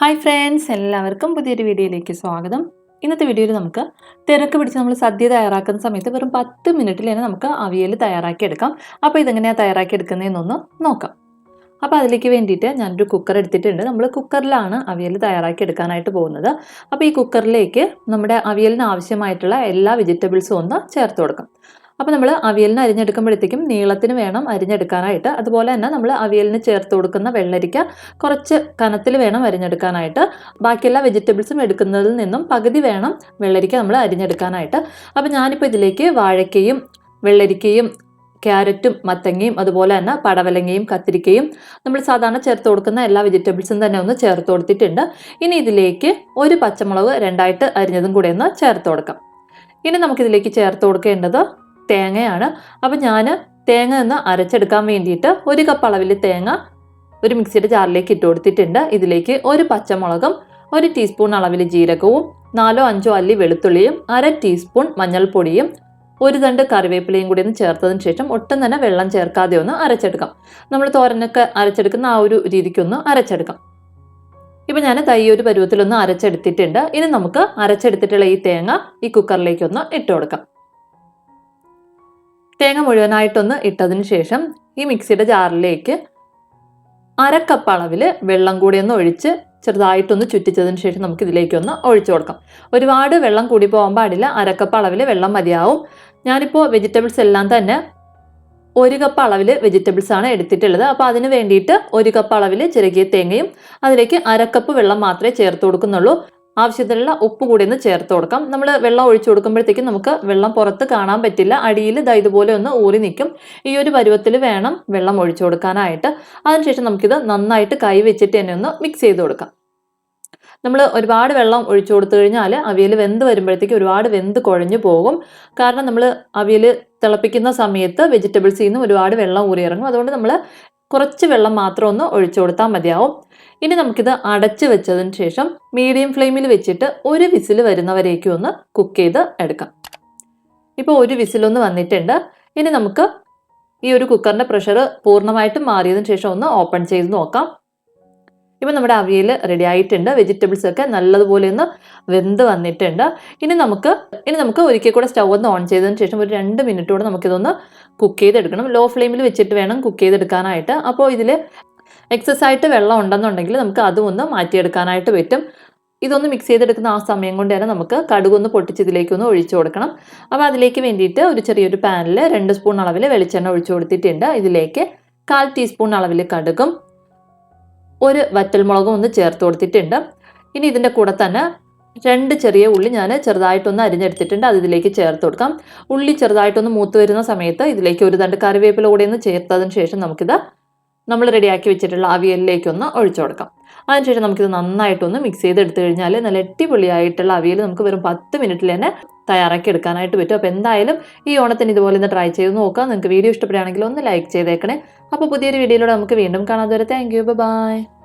Hi friends എല്ലാവർക്കും പുതിയൊരു വീഡിയോയിലേക്ക് സ്വാഗതം. ഇന്നത്തെ വീഡിയോയിൽ നമുക്ക് തിരക്ക് പിടിച്ച് നമ്മൾ സദ്യ തയ്യാറാക്കുന്ന സമയത്ത് വെറും പത്ത് മിനിറ്റിൽ തന്നെ നമുക്ക് അവിയൽ തയ്യാറാക്കിയെടുക്കാം. അപ്പോൾ ഇതെങ്ങനെയാണ് തയ്യാറാക്കി എടുക്കുന്നതെന്നൊന്ന് നോക്കാം. അപ്പോൾ അതിലേക്ക് വേണ്ടിയിട്ട് ഞാനൊരു കുക്കർ എടുത്തിട്ടുണ്ട്. നമ്മൾ കുക്കറിലാണ് അവിയൽ തയ്യാറാക്കി എടുക്കാനായിട്ട് പോകുന്നത്. അപ്പോൾ ഈ കുക്കറിലേക്ക് നമ്മുടെ അവിയലിന് ആവശ്യമായിട്ടുള്ള എല്ലാ വെജിറ്റബിൾസും ഒന്ന് ചേർത്ത് കൊടുക്കാം. അപ്പോൾ നമ്മൾ അവിയലിന് അരിഞ്ഞെടുക്കുമ്പോഴത്തേക്കും നീളത്തിന് വേണം അരിഞ്ഞെടുക്കാനായിട്ട്. അതുപോലെ തന്നെ നമ്മൾ അവിയലിന് ചേർത്ത് കൊടുക്കുന്ന വെള്ളരിക്ക കുറച്ച് കനത്തിൽ വേണം അരിഞ്ഞെടുക്കാനായിട്ട്. ബാക്കിയെല്ലാ വെജിറ്റബിൾസും എടുക്കുന്നതിൽ നിന്നും പകുതി വേണം വെള്ളരിക്ക നമ്മൾ അരിഞ്ഞെടുക്കാനായിട്ട്. അപ്പോൾ ഞാനിപ്പോൾ ഇതിലേക്ക് വാഴയ്ക്കയും വെള്ളരിക്കയും ക്യാരറ്റും മത്തങ്ങയും അതുപോലെ തന്നെ പടവലങ്ങയും കത്തിരിക്കയും നമ്മൾ സാധാരണ ചേർത്ത് കൊടുക്കുന്ന എല്ലാ വെജിറ്റബിൾസും തന്നെ ഒന്ന് ചേർത്ത് കൊടുത്തിട്ടുണ്ട്. ഇനി ഇതിലേക്ക് ഒരു പച്ചമുളക് രണ്ടായിട്ട് അരിഞ്ഞതും കൂടെ ഒന്ന് ചേർത്ത് കൊടുക്കാം. ഇനി നമുക്കിതിലേക്ക് ചേർത്ത് കൊടുക്കേണ്ടത് തേങ്ങയാണ്. അപ്പം ഞാൻ തേങ്ങ ഒന്ന് അരച്ചെടുക്കാൻ വേണ്ടിയിട്ട് ഒരു കപ്പ് അളവിൽ തേങ്ങ ഒരു മിക്സിയുടെ ജാറിലേക്ക് ഇട്ട് കൊടുത്തിട്ടുണ്ട്. ഇതിലേക്ക് ഒരു പച്ചമുളകും ഒരു ടീസ്പൂൺ അളവിൽ ജീരകവും നാലോ അഞ്ചോ അല്ലി വെളുത്തുള്ളിയും അര ടീസ്പൂൺ മഞ്ഞൾപ്പൊടിയും ഒരു തണ്ട് കറിവേപ്പിലയും കൂടി ഒന്ന് ചേർത്തതിന് ശേഷം ഒട്ടും തന്നെ വെള്ളം ചേർക്കാതെ ഒന്ന് അരച്ചെടുക്കാം. നമ്മൾ തോരനൊക്കെ അരച്ചെടുക്കുന്ന ആ ഒരു രീതിക്കൊന്ന് അരച്ചെടുക്കാം. ഇപ്പം ഞാൻ തൈ ഒരു പരുവത്തിലൊന്ന് അരച്ചെടുത്തിട്ടുണ്ട്. ഇനി നമുക്ക് അരച്ചെടുത്തിട്ടുള്ള ഈ തേങ്ങ ഈ കുക്കറിലേക്കൊന്ന് ഇട്ട് കൊടുക്കാം. തേങ്ങ മുഴുവനായിട്ടൊന്ന് ഇട്ടതിന് ശേഷം ഈ മിക്സിയുടെ ജാറിലേക്ക് അരക്കപ്പ് അളവിൽ വെള്ളം കൂടി ഒന്ന് ഒഴിച്ച് ചെറുതായിട്ടൊന്ന് ചുറ്റിച്ചതിന് ശേഷം നമുക്ക് ഇതിലേക്കൊന്ന് ഒഴിച്ചു കൊടുക്കാം. ഒരുപാട് വെള്ളം കൂടി പോകാൻ പാടില്ല. അരക്കപ്പ് അളവിൽ വെള്ളം മതിയാവും. ഞാനിപ്പോൾ വെജിറ്റബിൾസ് എല്ലാം തന്നെ ഒരു കപ്പ് അളവിൽ വെജിറ്റബിൾസ് ആണ് എടുത്തിട്ടുള്ളത്. അപ്പോൾ അതിന് വേണ്ടിയിട്ട് ഒരു കപ്പ് അളവിൽ ചെറുകിയ തേങ്ങയും അതിലേക്ക് അരക്കപ്പ് വെള്ളം മാത്രമേ ചേർത്ത് കൊടുക്കുന്നുള്ളൂ. ആവശ്യത്തിനുള്ള ഉപ്പ് കൂടി ഒന്ന് ചേർത്ത് കൊടുക്കാം. നമ്മൾ വെള്ളം ഒഴിച്ചു കൊടുക്കുമ്പോഴത്തേക്കും നമുക്ക് വെള്ളം പുറത്ത് കാണാൻ പറ്റില്ല. അടിയിൽ ദാ ഇതുപോലെ ഒന്ന് ഊറി നിൽക്കും. ഈ ഒരു പരുവത്തിൽ വേണം വെള്ളം ഒഴിച്ചു കൊടുക്കാനായിട്ട്. അതിനുശേഷം നമുക്കിത് നന്നായിട്ട് കൈ വെച്ചിട്ട് തന്നെ ഒന്ന് മിക്സ് ചെയ്ത് കൊടുക്കാം. നമ്മൾ ഒരുപാട് വെള്ളം ഒഴിച്ചു കൊടുത്തു കഴിഞ്ഞാൽ അവിയൽ വെന്ത് വരുമ്പോഴത്തേക്ക് ഒരുപാട് വെന്ത് കുഴഞ്ഞു പോകും. കാരണം നമ്മൾ അവിയൽ തിളപ്പിക്കുന്ന സമയത്ത് വെജിറ്റബിൾസിൽ നിന്ന് ഒരുപാട് വെള്ളം ഊറിയിറങ്ങും അതുകൊണ്ട് നമ്മൾ കുറച്ച് വെള്ളം മാത്രം ഒന്ന് ഒഴിച്ചു കൊടുത്താൽ മതിയാവും. ഇനി നമുക്കിത് അടച്ചു വെച്ചതിന് ശേഷം മീഡിയം ഫ്ലെയിമിൽ വെച്ചിട്ട് ഒരു വിസിൽ വരുന്നവരേക്കും ഒന്ന് കുക്ക് ചെയ്ത് എടുക്കാം. ഇപ്പോൾ ഒരു വിസിലൊന്ന് വന്നിട്ടുണ്ട്. ഇനി നമുക്ക് ഈ ഒരു കുക്കറിന്റെ പ്രഷർ പൂർണമായിട്ടും മാറിയതിന് ശേഷം ഒന്ന് ഓപ്പൺ ചെയ്ത് നോക്കാം. ഇപ്പം നമ്മുടെ അവിയൽ റെഡി ആയിട്ടുണ്ട്. വെജിറ്റബിൾസ് ഒക്കെ നല്ലതുപോലെ ഒന്ന് വെന്ത് വന്നിട്ടുണ്ട്. ഇനി നമുക്ക് ഇനി നമുക്ക് ഒരിക്കൽ കൂടെ സ്റ്റൗ ഒന്ന് ഓൺ ചെയ്തതിന് ശേഷം ഒരു രണ്ട് മിനിറ്റ് കൂടെ നമുക്കിതൊന്ന് കുക്ക് ചെയ്തെടുക്കണം. ലോ ഫ്ലെയിമിൽ വെച്ചിട്ട് വേണം കുക്ക് ചെയ്തെടുക്കാനായിട്ട്. അപ്പോൾ ഇതിൽ എക്സസ് ആയിട്ട് വെള്ളം ഉണ്ടെന്നുണ്ടെങ്കിൽ നമുക്ക് അതും ഒന്ന് മാറ്റിയെടുക്കാനായിട്ട് പറ്റും. ഇതൊന്ന് മിക്സ് ചെയ്തെടുക്കുന്ന ആ സമയം കൊണ്ട് തന്നെ നമുക്ക് കടുകൊന്ന് പൊട്ടിച്ച് ഇതിലേക്കൊന്ന് ഒഴിച്ചു കൊടുക്കണം. അപ്പോൾ അതിലേക്ക് വേണ്ടിയിട്ട് ഒരു ചെറിയൊരു പാനിൽ രണ്ട് സ്പൂൺ അളവിൽ വെളിച്ചെണ്ണ ഒഴിച്ചു കൊടുത്തിട്ടുണ്ട്. ഇതിലേക്ക് കാൽ ടീസ്പൂൺ അളവിൽ കടുകും ഒരു വറ്റൽമുളകും ഒന്ന് ചേർത്ത് കൊടുത്തിട്ടുണ്ട്. ഇനി ഇതിന്റെ കൂടെ തന്നെ രണ്ട് ചെറിയ ഉള്ളി ഞാൻ ചെറുതായിട്ടൊന്ന് അരിഞ്ഞെടുത്തിട്ടുണ്ട്. അത് ഇതിലേക്ക് ചേർത്ത് കൊടുക്കാം. ഉള്ളി ചെറുതായിട്ടൊന്ന് മൂത്ത് വരുന്ന സമയത്ത് ഇതിലേക്ക് ഒരു തണ്ട് കറിവേപ്പില കൂടെ ഒന്ന് ചേർത്തതിന് ശേഷം നമുക്കിത് നമ്മൾ റെഡിയാക്കി വെച്ചിട്ടുള്ള അവിയലിലേക്കൊന്ന് ഒഴിച്ചു കൊടുക്കാം. അതിനുശേഷം നമുക്കിത് നന്നായിട്ടൊന്ന് മിക്സ് ചെയ്ത് എടുത്തു കഴിഞ്ഞാൽ നല്ല അടിപൊളിയായിട്ടുള്ള അവിയൽ നമുക്ക് വെറും പത്ത് മിനിറ്റിൽ തന്നെ തയ്യാറാക്കി എടുക്കാനായിട്ട് പറ്റും. അപ്പോൾ എന്തായാലും ഈ ഓണത്തിന് ഇതുപോലെ ഒന്ന് ട്രൈ ചെയ്ത് നോക്കാം. നിങ്ങൾക്ക് വീഡിയോ ഇഷ്ടപ്പെടുകയാണെങ്കിൽ ഒന്ന് ലൈക്ക് ചെയ്തേക്കണേ. അപ്പോൾ പുതിയൊരു വീഡിയോയിലൂടെ നമുക്ക് വീണ്ടും കാണാതെ വരെ താങ്ക് യു ബൈ